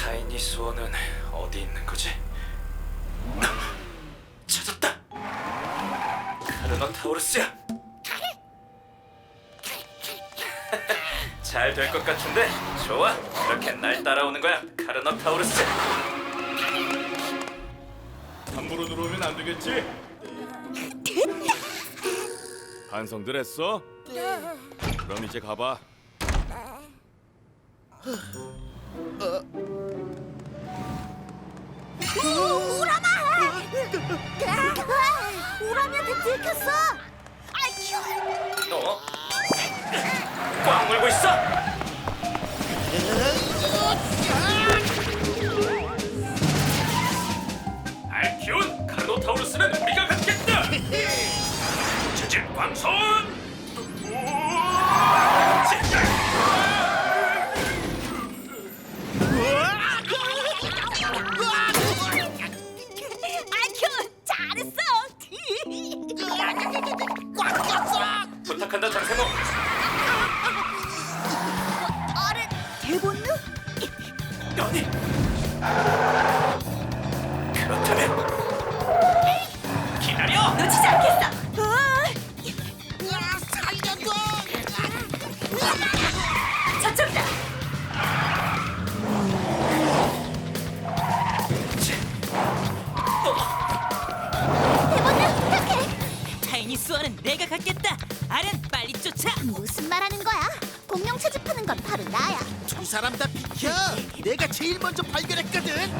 타이니 수호는 어디 있는 거지? 찾았다. 카르노타우루스야. 잘 될 것 같은데 좋아. 이렇게 날 따라오는 거야, 카르노타우루스. 함부로 들어오면 안 되겠지? 반성들 했어? 그럼 이제 가봐. 들켰어! 아이큐! 어? 꽉 물고 있어. 알키온 카르노타우루스는 우리가 갖겠다. 체질 광선. 부탁한다 장세모. 어른 대본능? 아니. 그렇다면 기다려. 놓치지 않겠어! 이니 수아는 내가 갖겠다. 아렌 빨리 쫓아. 무슨 말하는 거야? 공룡 채집하는 건 바로 나야. 두 사람 다 비켜! 내가 제일 먼저 발견했거든!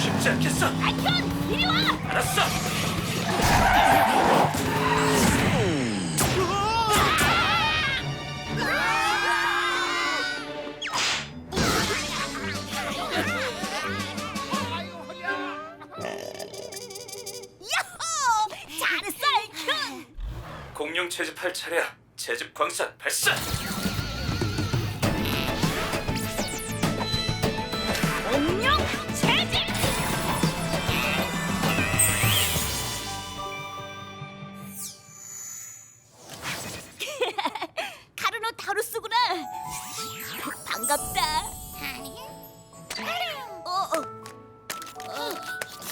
쉽지 않겠어. 아이큐! 이리 와! 알았어. 공룡 채집할 차례야. 채집 광선 발사. 공룡 채집! 카르노타우루스구나. 반갑다. 어, 어.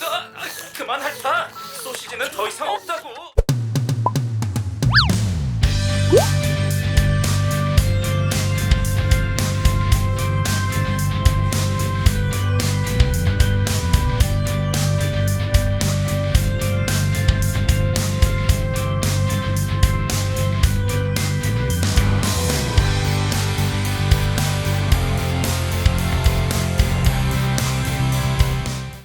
아, 아, 그만 핥아. 소시지는 더 이상 없다고.